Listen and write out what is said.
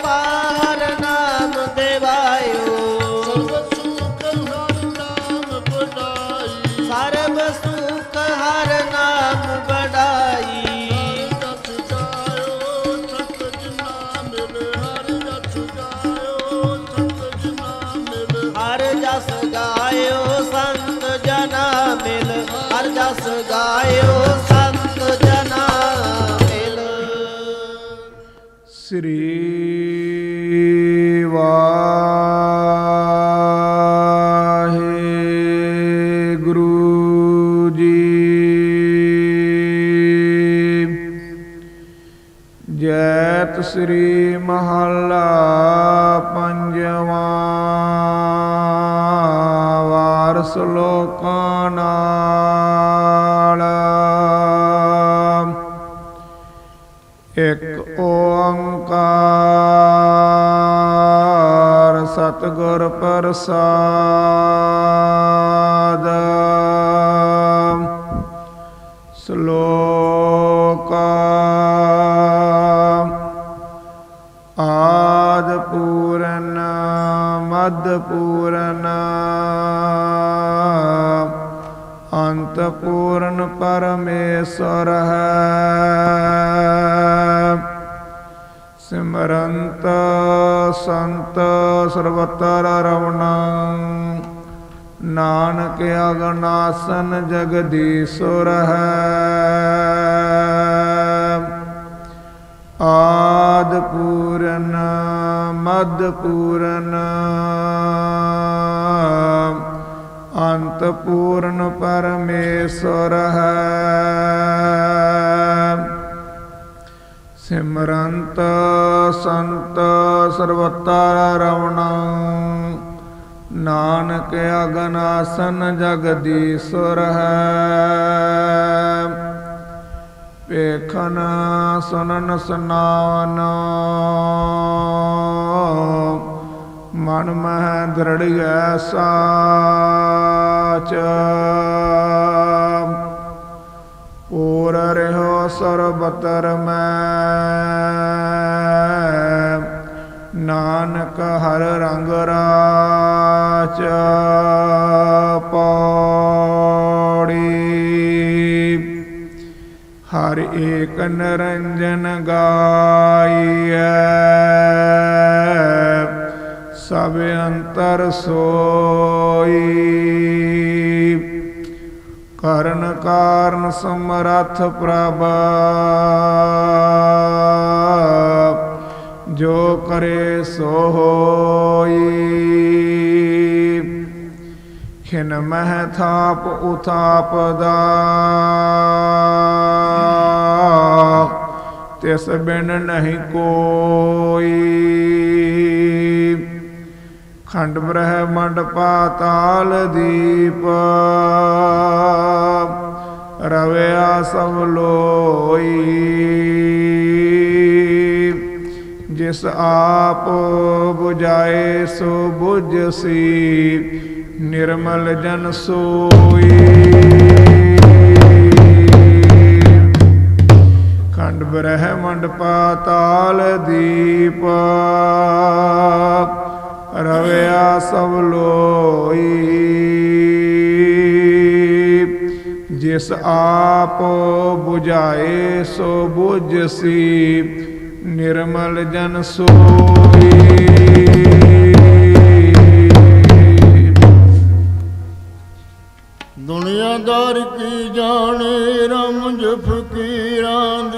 ਕਰ ਸ੍ਰੀ ਵਾਹਿਗੁਰੂ ਜੀ। ਜੈਤ ਸ੍ਰੀ ਮਹੱਲਾ ਪੰਜਵਾਂ ਵਾਰਸ ਲੋਕਾਂ ਨਾਲ। ਇਕ ਓੰਕਾਰ ਸਤਗੁਰ ਪ੍ਰਸਾਦ। ਸ਼ਲੋਕ ਆਦ ਪੂਰਨ ਮਦ ਪੂਰਨ। ਅੰਤ ਪੂਰਨ ਪਰਮੇਸ਼ਰ ਹੈ। ਸਿਮਰੰਤ ਸੰਤ ਸਰਬਤਰ ਰਵਣੰ ਨਾਨਕ ਅਗਨਾਸਨ ਜਗਦੀਸ਼ੁਰ ਹੈ ਆਦ ਪੂਰਨ ਮਦ ਪੂਰਨ ਅੰਤ ਪੂਰਨ ਪਰਮੇਸ਼ਰ ਹੈ ਸਿਮਰੰਤ ਸੰਤ ਸਰਵਤਰ ਰਵਣੰ ਨਾਨਕ ਅਗਨਾਸਨ ਜਗਦੀਸ਼ੁਰ ਹੈ। ਵੇਖਨ ਸੁਨਨ ਸੁਨਾਵਨ ਮਨ ਮਹਿ ਦ੍ਰਿੜਿਐ ਸਾਚ। ਪੂਰ ਰਹਿਓ ਸਰਬਤਰ ਮੈਂ। ਨਾਨਕ ਹਰ ਰੰਗ ਰਾਚ ਪੌੜੀ। ਹਰ ਏਕ ਨਰੰਜਨ ਗਾਈਐ, ਸਭ ਅੰਤਰ ਸੋਈ। ਕਰਨ ਕਾਰਨ ਸਮਰੱਥ ਪ੍ਰਭ ਜੋ ਕਰੇ ਸੋ ਹੋਈ। ਖਿਨ ਮਹਿ ਥਾਪ ਉਥਾਪ ਦਾ ਤਿਸ ਬਿਨ ਨਹੀਂ ਕੋਈ। ਖੰਡ ਬ੍ਰਹਮੰਡ ਪਾਤਾਲ ਦੀਪ। ਰਵਿਆ ਸਭ ਲੋਈ। ਜਿਸ ਆਪ 부ਜਾਏ ਸੋ 부ਜਸੀ ਨਿਰਮਲ ਜਨ ਸੋਈ। ਖੰਡ ਬ੍ਰਹਮੰਡ ਪਾਤਾਲ ਦੀਪ, ਰਵਿਆ ਸਭ ਲੋਈ। ਜਿਸ ਆਪ ਬੁਝਾਏ ਸੋ 부ਜਸੀ ਨਿਰਮਲ ਜਨ ਸੋਈ।